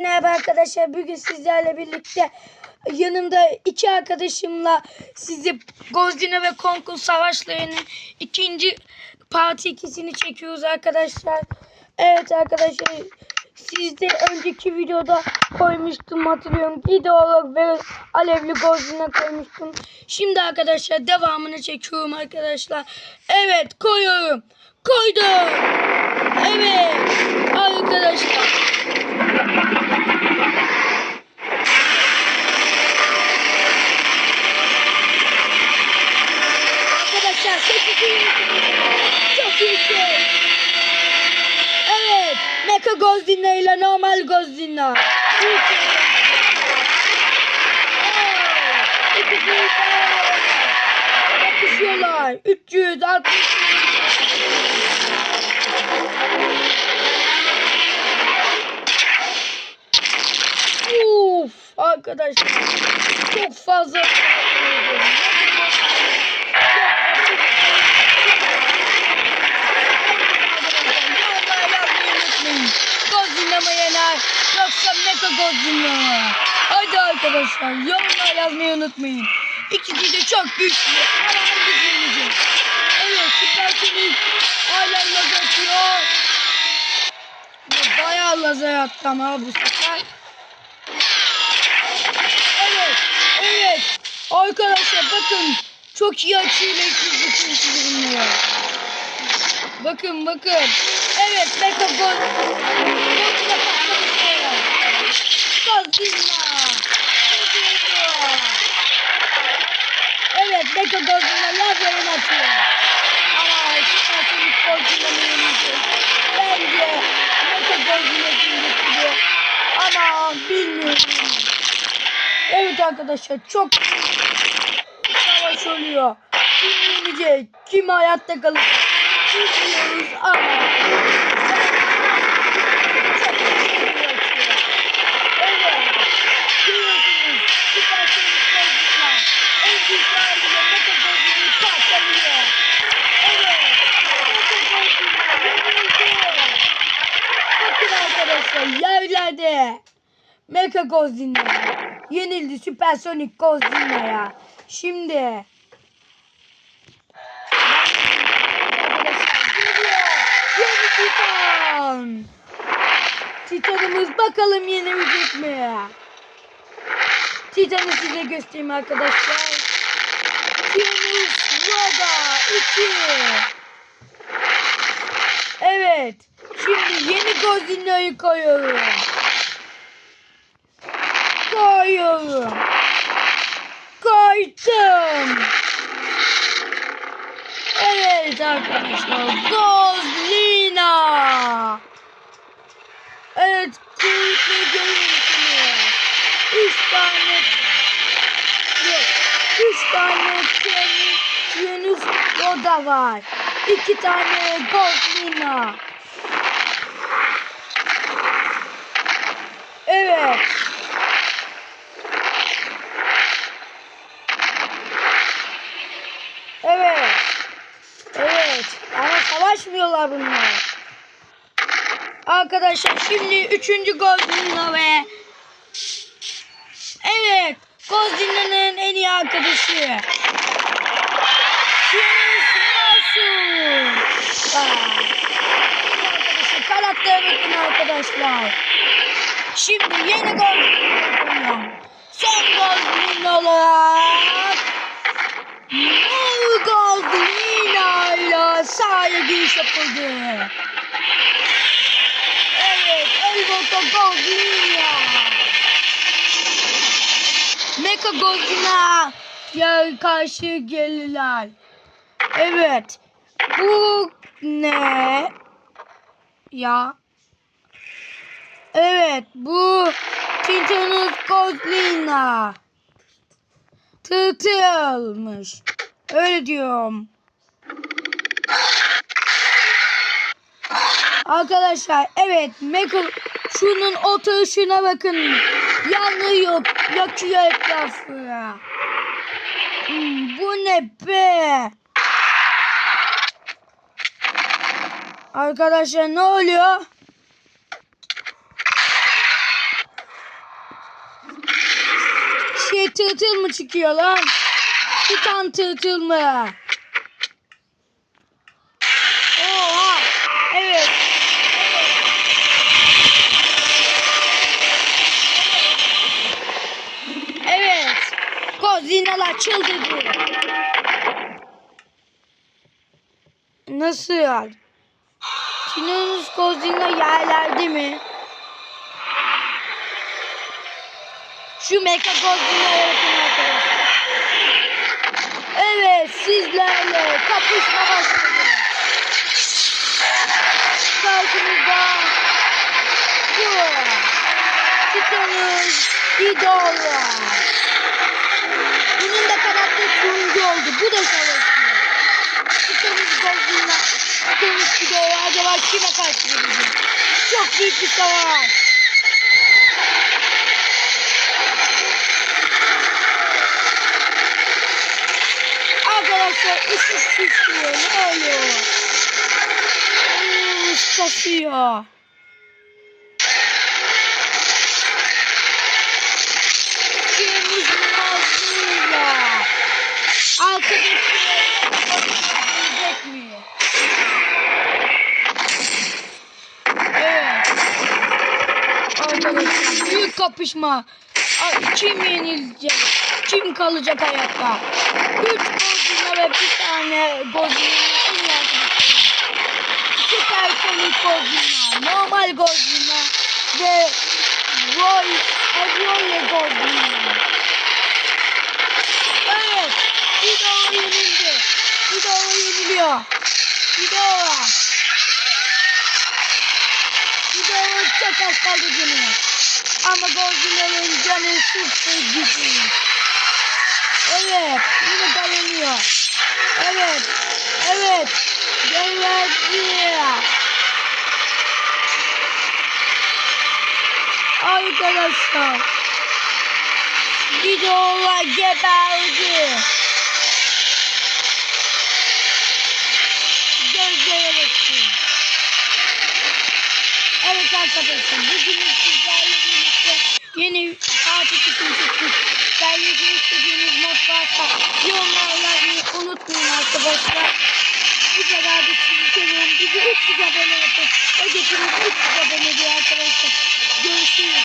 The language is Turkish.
Merhaba arkadaşlar. Bugün sizlerle birlikte yanımda iki arkadaşımla sizi Gozdina ve Konkul savaşlarının ikinci parti ikisini çekiyoruz arkadaşlar. Evet arkadaşlar sizde önceki videoda koymuştum hatırlıyorum. Gideolog ve Alevli Gozdina koymuştum. Şimdi arkadaşlar devamını çekiyorum arkadaşlar. Evet koyuyorum. Koydum. Evet arkadaşlar. Gozdina ile normal. Evet. İkisi Yapışıyorlar. 360. Uf arkadaşlar çok fazla Yener yoksa Mecha Godzilla Hadi arkadaşlar yorumlar yazmayı unutmayın. İkisi de çok güçlü. Hangisi yenecek? Evet süpersonic hala lazer atıyor. Bayağı lazer attı ama bu sefer. Evet, evet. Arkadaşlar bakın. Çok iyi açıyla ikimiz bütün çizimleri. Bakın bakın. Evet, Mecha Gold. Godzilla patlamışlar. Godzilla. Godzilla. Evet, Mecha Godzilla lazerini atıyor. Ama Süper Sonic Godzilla'nı yenecek. Bence Mecha Godzilla yenecek Ama bilmiyorum. Evet arkadaşlar çok savaş oluyor. Kim yenecek? Kim hayatta kalacak? Bilmiyoruz ama. Süper Sonic Godzilla. Yenildi. Mecha Godzilla Godzilla'ya. Şimdi Titan. Titanımız bakalım yenebilecek mi? Titan'ı size göstereyim arkadaşlar. Titanus Roga 2. Evet. Şimdi yeni Godzilla'yı koyuyorum. Koyuyorum. Koydum. Evet arkadaşlar. Gozlina. Evet. Kuyruklu görüyorsunuz. Üç tane. Yok. Üç tane Tyanus Roda var. İki tane Gozlina. Evet. Evet. Ama savaşmıyorlar bunlar. Arkadaşlar şimdi üçüncü Godzilla ve Evet. Godzilla'nın en iyi arkadaşı. Masu. Arkadaşlar karaktere bakın arkadaşlar. Şimdi yeni Godzilla. Son Godzilla olarak ile giriş yapıldı. Evet, Elboto Godzilla. Mecha Godzilla ya karşı gelirler. Evet. Bu ne? Ya. Evet, bu Titanus Godzilla. Tırtılmış. Öyle diyorum. Arkadaşlar evet Mekul şunun oturuşuna bakın. Yanıyor. Yakıyor etrafına. Hmm, bu ne be? Arkadaşlar ne oluyor? Şey tırtıl mı çıkıyor lan? Titan tırtıl mı? Godzilla'lar çıldırdı. Nasıl yani? Tinonus Godzilla yerlerde mi? Şu Mecha Godzilla'ya bakın arkadaşlar. Evet sizlerle kapışma başladı. Karşımızda bu Titanus Ghidorah. Turuncu oldu. Bu da savaşıyor. Titanus Godzilla. Titanus Ghidorah acaba kime karşı gelecek? Çok büyük bir savaş. Arkadaşlar ışık sıçrıyor. Ne oluyor? Hmm, ışık Kapışma. Ay, Kim yenilecek? Kim kalacak hayatta? Üç Godzilla ve bir tane Godzilla'nın en iyi arkadaşları. Süper Sonic Godzilla, normal Godzilla ve Roy, Roy Godzilla. Evet, Ghidorah yenildi. Ghidorah yeniliyor. Ghidorah. Ghidorah çok az kaldı canına. Ama Godzilla'nın canı sıfır gidiyor. Evet, yine dayanıyor. Evet, evet. Geberdi. Arkadaşlar. Videolar geberdi. Gözlere bakın. Evet arkadaşlar bugün birlikte yeni için çıktık. Beğenmeyi istediğiniz mod varsa yorumlara yazmayı unutmayın arkadaşlar. Bu kadar da sizi seviyorum. Bizi 300 abone yapın. Ödekiniz 300 abone diyor arkadaşlar. Görüşürüz.